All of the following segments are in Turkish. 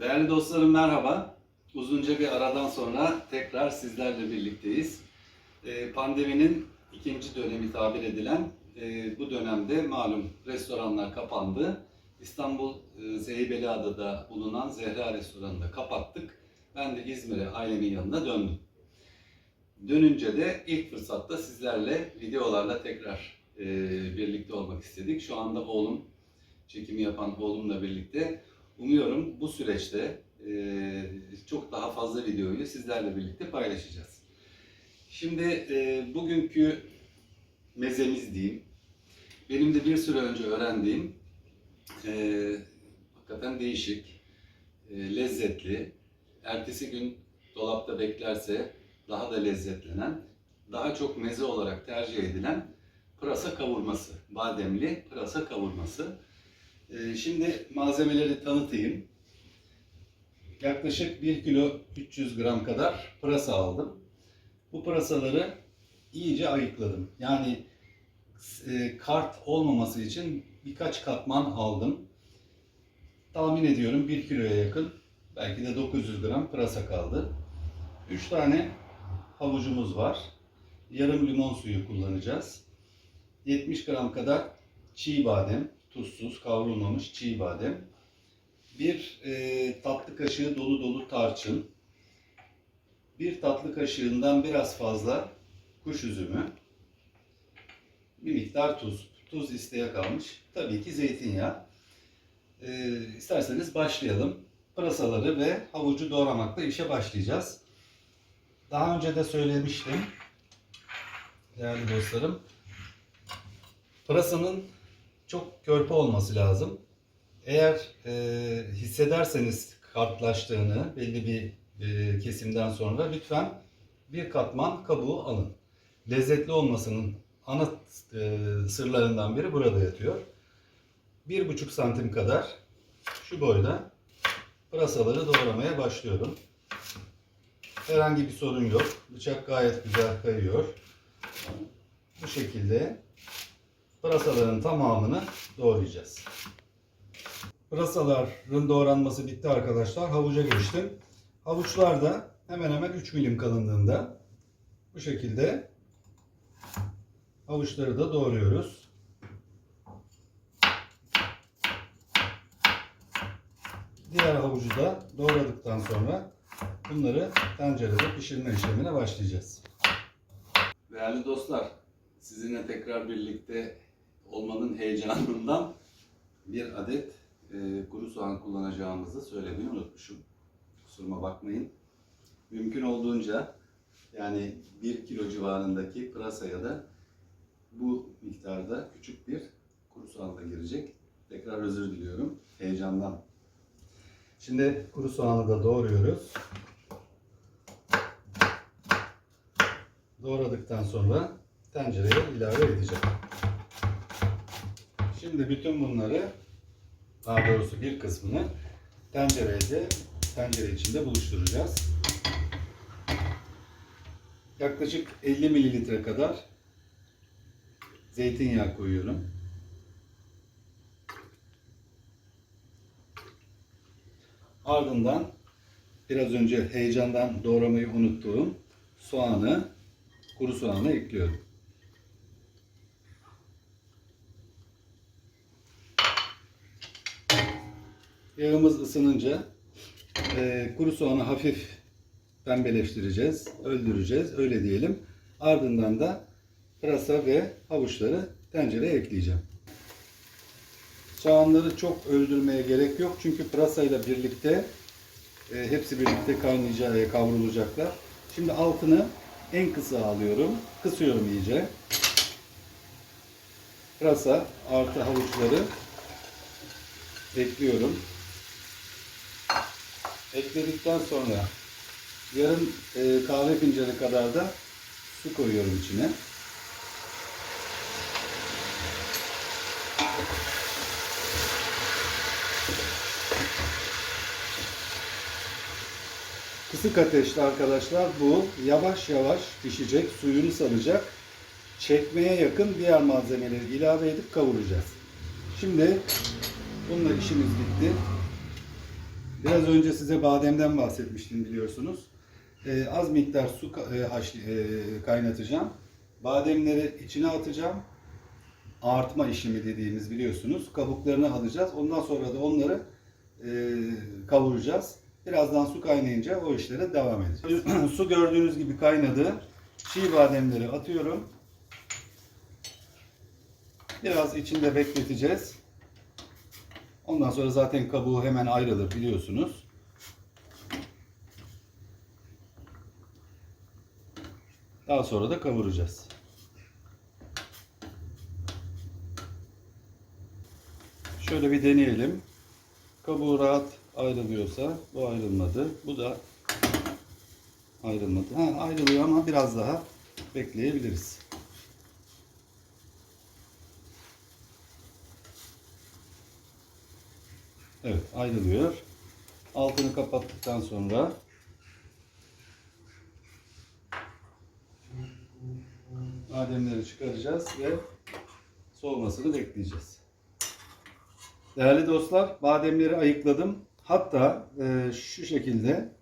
Değerli dostlarım merhaba. Uzunca bir aradan sonra tekrar sizlerle birlikteyiz. Ee, Pandeminin ikinci dönemi tabir edilen e, bu dönemde malum restoranlar kapandı. İstanbul e, Zeybeliada'da bulunan Zehra Restoranı'nı da kapattık. Ben de İzmir'e ailemin yanına döndüm. Dönünce de ilk fırsatta sizlerle videolarla tekrar e, birlikte olmak istedik. Şu anda oğlum, çekimi yapan oğlumla birlikte Umuyorum bu süreçte e, çok daha fazla videoyu sizlerle birlikte paylaşacağız. Şimdi e, bugünkü mezemiz diyeyim. Benim de bir süre önce öğrendiğim e, hakikaten değişik, e, lezzetli, ertesi gün dolapta beklerse daha da lezzetlenen, daha çok meze olarak tercih edilen pırasa kavurması, bademli pırasa kavurması. Ee, Şimdi malzemeleri tanıtayım. Yaklaşık 1 kilo 300 gram kadar pırasa aldım. Bu pırasaları iyice ayıkladım. Yani e, kart olmaması için birkaç katman aldım. Tahmin ediyorum 1 kiloya yakın, belki de 900 gram pırasa kaldı. 3 tane havucumuz var. Yarım limon suyu kullanacağız. 70 gram kadar çiğ badem, tuzsuz, kavrulmamış çiğ badem. Bir e, tatlı kaşığı dolu dolu tarçın. Bir tatlı kaşığından biraz fazla kuş üzümü. Bir miktar tuz. Tuz isteğe kalmış. Tabii ki zeytinyağı. E, isterseniz başlayalım. Pırasaları ve havucu doğramakla işe başlayacağız. Daha önce de söylemiştim. Değerli dostlarım. Pırasanın çok körpe olması lazım. Eğer e, hissederseniz kartlaştığını belli bir e, kesimden sonra lütfen bir katman kabuğu alın. Lezzetli olmasının ana e, sırlarından biri burada yatıyor. Bir buçuk santim kadar şu boyda pırasaları doğramaya başlıyorum. Herhangi bir sorun yok. Bıçak gayet güzel kayıyor. Bu şekilde pırasaların tamamını doğrayacağız. Pırasaların doğranması bitti arkadaşlar. Havuca geçtim. Havuçlar da hemen hemen 3 milim kalınlığında. Bu şekilde havuçları da doğruyoruz. Diğer havucu da doğradıktan sonra bunları tencerede pişirme işlemine başlayacağız. Değerli dostlar, sizinle tekrar birlikte olmanın heyecanından bir adet e, kuru soğan kullanacağımızı söylemeyi unutmuşum. Kusuruma bakmayın. Mümkün olduğunca yani 1 kilo civarındaki pırasaya da bu miktarda küçük bir kuru soğan da girecek. Tekrar özür diliyorum heyecandan. Şimdi kuru soğanı da doğruyoruz. Doğradıktan sonra tencereye ilave edeceğim. Şimdi bütün bunları daha doğrusu bir kısmını tencerede tencere içinde buluşturacağız. Yaklaşık 50 mililitre kadar zeytinyağı koyuyorum. Ardından biraz önce heyecandan doğramayı unuttuğum soğanı, kuru soğanı ekliyorum. Yağımız ısınınca e, kuru soğanı hafif pembeleştireceğiz, öldüreceğiz, öyle diyelim. Ardından da pırasa ve havuçları tencereye ekleyeceğim. Soğanları çok öldürmeye gerek yok çünkü pırasayla birlikte e, hepsi birlikte kaynayacak, kavrulacaklar. Şimdi altını en kısa alıyorum, kısıyorum iyice. Pırasa artı havuçları ekliyorum. Ekledikten sonra yarım e, kahve fincanı kadar da su koyuyorum içine. Kısık ateşte arkadaşlar bu yavaş yavaş pişecek, suyunu salacak. Çekmeye yakın diğer malzemeleri ilave edip kavuracağız. Şimdi bununla işimiz bitti. Biraz önce size bademden bahsetmiştim biliyorsunuz. Ee, az miktar su e, haş- e, kaynatacağım. Bademleri içine atacağım. Artma işlemi dediğimiz biliyorsunuz. Kabuklarını alacağız. Ondan sonra da onları e, kavuracağız. Birazdan su kaynayınca o işlere devam edeceğiz. su gördüğünüz gibi kaynadı. Çiğ bademleri atıyorum. Biraz içinde bekleteceğiz. Ondan sonra zaten kabuğu hemen ayrılır biliyorsunuz. Daha sonra da kavuracağız. Şöyle bir deneyelim. Kabuğu rahat ayrılıyorsa bu ayrılmadı. Bu da ayrılmadı. Ha, ayrılıyor ama biraz daha bekleyebiliriz. Evet ayrılıyor. Altını kapattıktan sonra bademleri çıkaracağız ve soğumasını bekleyeceğiz. Değerli dostlar, bademleri ayıkladım. Hatta e, şu şekilde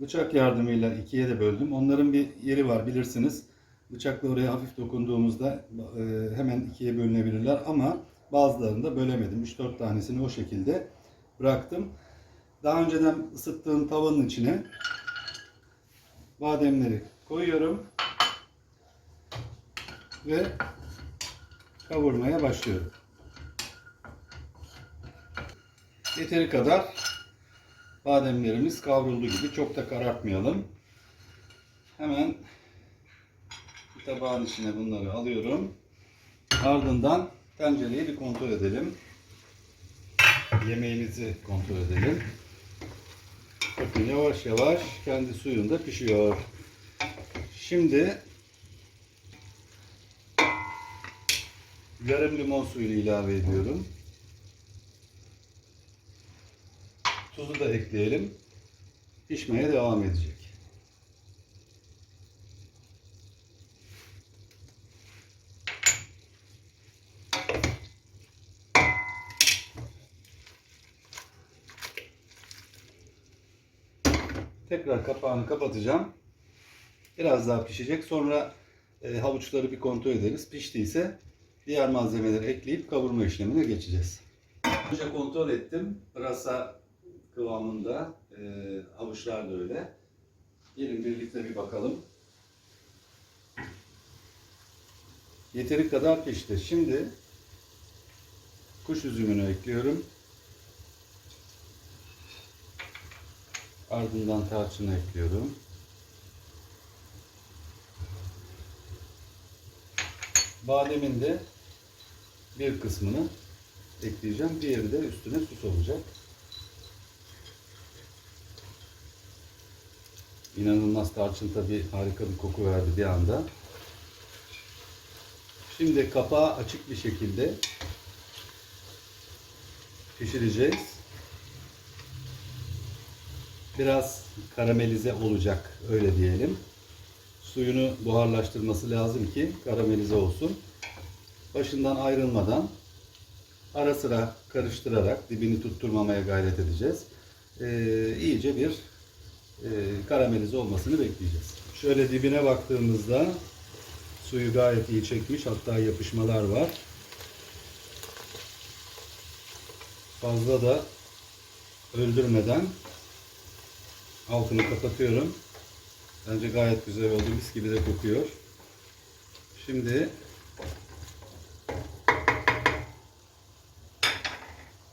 bıçak yardımıyla ikiye de böldüm. Onların bir yeri var bilirsiniz. Bıçakla oraya hafif dokunduğumuzda e, hemen ikiye bölünebilirler ama bazılarını da bölemedim. 3-4 tanesini o şekilde bıraktım. Daha önceden ısıttığım tavanın içine bademleri koyuyorum ve kavurmaya başlıyorum. Yeteri kadar bademlerimiz kavruldu gibi çok da karartmayalım. Hemen bir tabağın içine bunları alıyorum. Ardından tencereyi bir kontrol edelim. Yemeğimizi kontrol edelim. Bakın yavaş yavaş kendi suyunda pişiyor. Şimdi yarım limon suyunu ilave ediyorum. Tuzu da ekleyelim. Pişmeye devam edecek. Tekrar kapağını kapatacağım. Biraz daha pişecek. Sonra e, havuçları bir kontrol ederiz. Piştiyse diğer malzemeleri ekleyip kavurma işlemine geçeceğiz. Önce kontrol ettim. Pırasa kıvamında. E, havuçlar da öyle. Gelin birlikte bir bakalım. Yeteri kadar pişti. Şimdi kuş üzümünü ekliyorum. Ardından tarçını ekliyorum. Bademin de bir kısmını ekleyeceğim. Diğeri de üstüne süs olacak. İnanılmaz tarçın tabi harika bir koku verdi bir anda. Şimdi kapağı açık bir şekilde pişireceğiz. Biraz karamelize olacak öyle diyelim. Suyunu buharlaştırması lazım ki karamelize olsun. Başından ayrılmadan ara sıra karıştırarak dibini tutturmamaya gayret edeceğiz. Ee, iyice bir e, karamelize olmasını bekleyeceğiz. Şöyle dibine baktığımızda suyu gayet iyi çekmiş. Hatta yapışmalar var. Fazla da öldürmeden altını kapatıyorum. Bence gayet güzel oldu. Mis gibi de kokuyor. Şimdi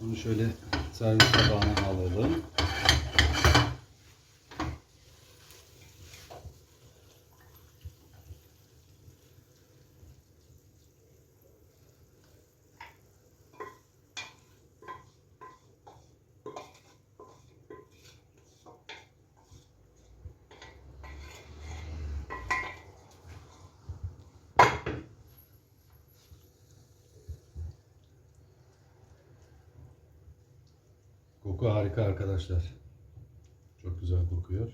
bunu şöyle servis tabağına alalım. Koku harika arkadaşlar. Çok güzel kokuyor.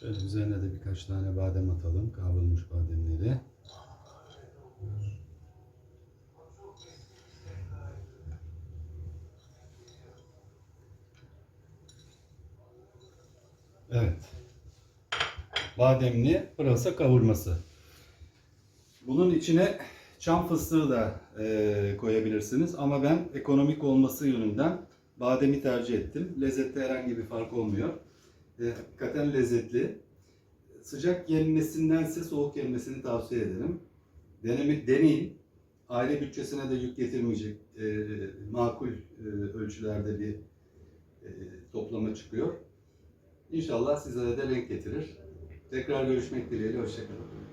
Şöyle üzerine de birkaç tane badem atalım. Kavrulmuş bademleri. Evet. Bademli pırasa kavurması. Bunun içine çam fıstığı da e, koyabilirsiniz ama ben ekonomik olması yönünden bademi tercih ettim. Lezzette herhangi bir fark olmuyor. E, hakikaten lezzetli. Sıcak yenmesindense soğuk yenmesini tavsiye ederim. Denemi, deneyin. Aile bütçesine de yük getirmeyecek e, makul e, ölçülerde bir e, toplama çıkıyor. İnşallah size de renk getirir. Tekrar görüşmek dileğiyle. Hoşçakalın.